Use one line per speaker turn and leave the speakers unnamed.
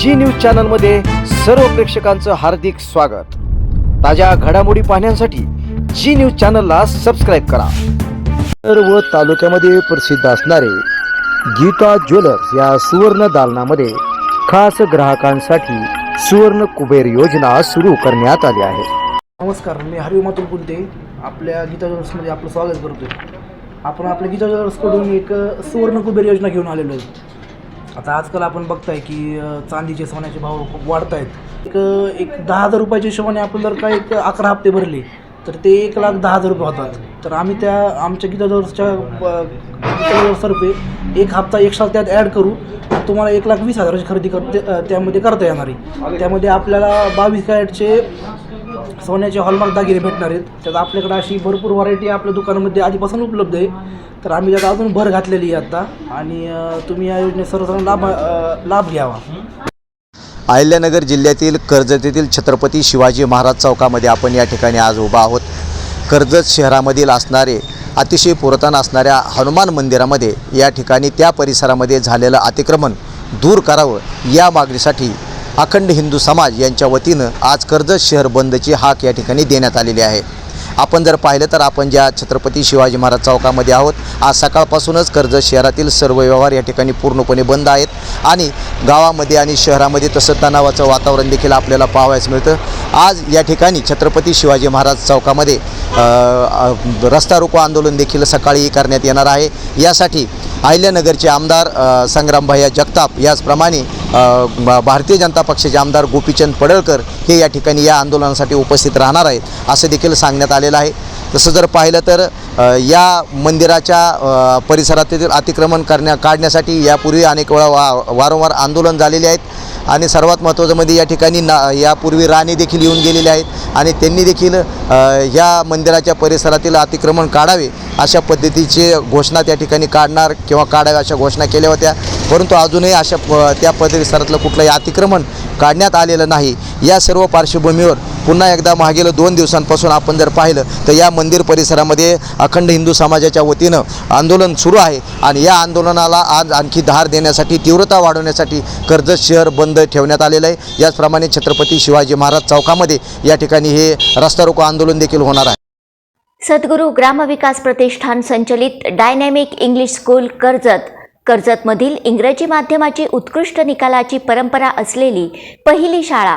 जी news चॅनलमध्ये सर्व प्रेक्षकांचं हार्दिक स्वागत. ताज्या घडामोडी पाहण्यासाठी जी न्यूज चॅनलला सबस्क्राईब करा. सर्व तालुक्यामध्ये प्रसिद्ध असणारे गीता ज्वेलर्स या सुवर्ण दालनामध्ये खास ग्राहकांसाठी सुवर्ण कुबेर योजना सुरू करण्यात आली आहे.
नमस्कार मी हरिओ मातुल कुलते. आपल्या गीता ज्वेलर्समध्ये आपलं स्वागत करतो आपण आपल्या गीता ज्वेलर्सकडून एक सुवर्ण कुबेर योजना घेऊन आलेलो आहे. आता आजकाल आपण बघताय की चांदीचे सोन्याचे भाव खूप वाढत आहेत एक एक दहा हजार रुपयाच्या हिशोबाने आपण जर का एक अकरा हप्ते भरले तर ते एक लाख दहा हजार रुपये होतात. तर आम्ही त्या आमच्या किती ज्वेलर्सच्या अ, एक हप्ता एक्स्ट्रा त्यात ॲड करू तुम्हाला एक लाख वीस हजाराची खरेदी करते त्यामध्ये करता येणार आहे. त्यामध्ये आपल्याला बावीस कॅरेटचे सोन्याचे हॉलमार्क दागिने भेटणार आहेत. त्यात आपल्याकडे अशी भरपूर व्हरायटी आपल्या दुकानामध्ये आधीपासून उपलब्ध आहे. तर आम्ही त्यात अजून भर घातलेली आहे आता. आणि तुम्ही या योजनेत सर्वजण लाभ लाभ घ्यावा.
अहिल्यानगर जिल्ह्यातील कर्जत येथील छत्रपती शिवाजी महाराज चौकामध्ये आपण या ठिकाणी आज उभा आहोत. कर्जत शहरामधील असणारे अतिशय पुरातन असणाऱ्या हनुमान मंदिरामध्ये या ठिकाणी त्या परिसरामध्ये झालेलं अतिक्रमण दूर करावं या मागणीसाठी अखंड हिंदू समाज यांच्या वतीनं आज कर्जत शहर बंदची हाक या ठिकाणी देण्यात आलेली आहे. आपण जर पाहिलं तर आपण ज्या छत्रपती शिवाजी महाराज चौकामध्ये आहोत आज सकाळपासूनच कर्जत शहरातील सर्व व्यवहार या ठिकाणी पूर्णपणे बंद आहेत आणि गावामध्ये आणि शहरामध्ये तसं तणावाचं वातावरण देखील आपल्याला पाहावयास मिळतं. आज या ठिकाणी छत्रपती शिवाजी महाराज चौकामध्ये रस्ता रोको आंदोलन देखील सकाळी करण्यात येणार आहे. यासाठी अहिल्यानगरचे आमदार अ, संग्रामभैया जगताप याचप्रमाणे भारतीय जनता पक्षाचे आमदार गोपीचंद पडळकर हे या ठिकाणी या आंदोलनासाठी उपस्थित राहणार आहेत असं देखील सांगण्यात आलेलं आहे. तसं जर पाहिलं तर या मंदिराच्या परिसरातील अतिक्रमण करण्या काढण्यासाठी यापूर्वी अनेक वेळा वा वारंवार आंदोलन झालेले आहेत. आणि सर्वात महत्त्वाचं म्हणजे या ठिकाणी ना यापूर्वी राणे देखील येऊन गेलेले आहेत आणि त्यांनी देखील या मंदिराच्या परिसरातील अतिक्रमण काढावे अशा पद्धतीचे घोषणा त्या ठिकाणी काढणार किंवा काढाव्या अशा घोषणा केल्या होत्या. परंतु अजूनही अशा प त्या परिसरातलं कुठलंही अतिक्रमण काढण्यात आलेलं नाही. या सर्व पार्श्वभूमीवर पुन्हा एकदा मागील दोन दिवसांपासून आपण जर पाहिलं तर या मंदिर परिसरामध्ये अखंड हिंदू समाजाच्या वतीनं आंदोलन सुरू आहे. आणि या आंदोलनाला आज आणखी धार देण्यासाठी तीव्रता वाढवण्यासाठी कर्जत शहर बंद ठेवण्यात आलेलं आहे. याचप्रमाणे छत्रपती शिवाजी महाराज चौकामध्ये या ठिकाणी हे रस्ता रोको आंदोलन देखील होणार आहे.
सद्गुरू ग्रामविकास प्रतिष्ठान संचलित डायनॅमिक इंग्लिश स्कूल कर्जत. कर्जतमधील इंग्रजी माध्यमाची उत्कृष्ट निकालाची परंपरा असलेली पहिली शाळा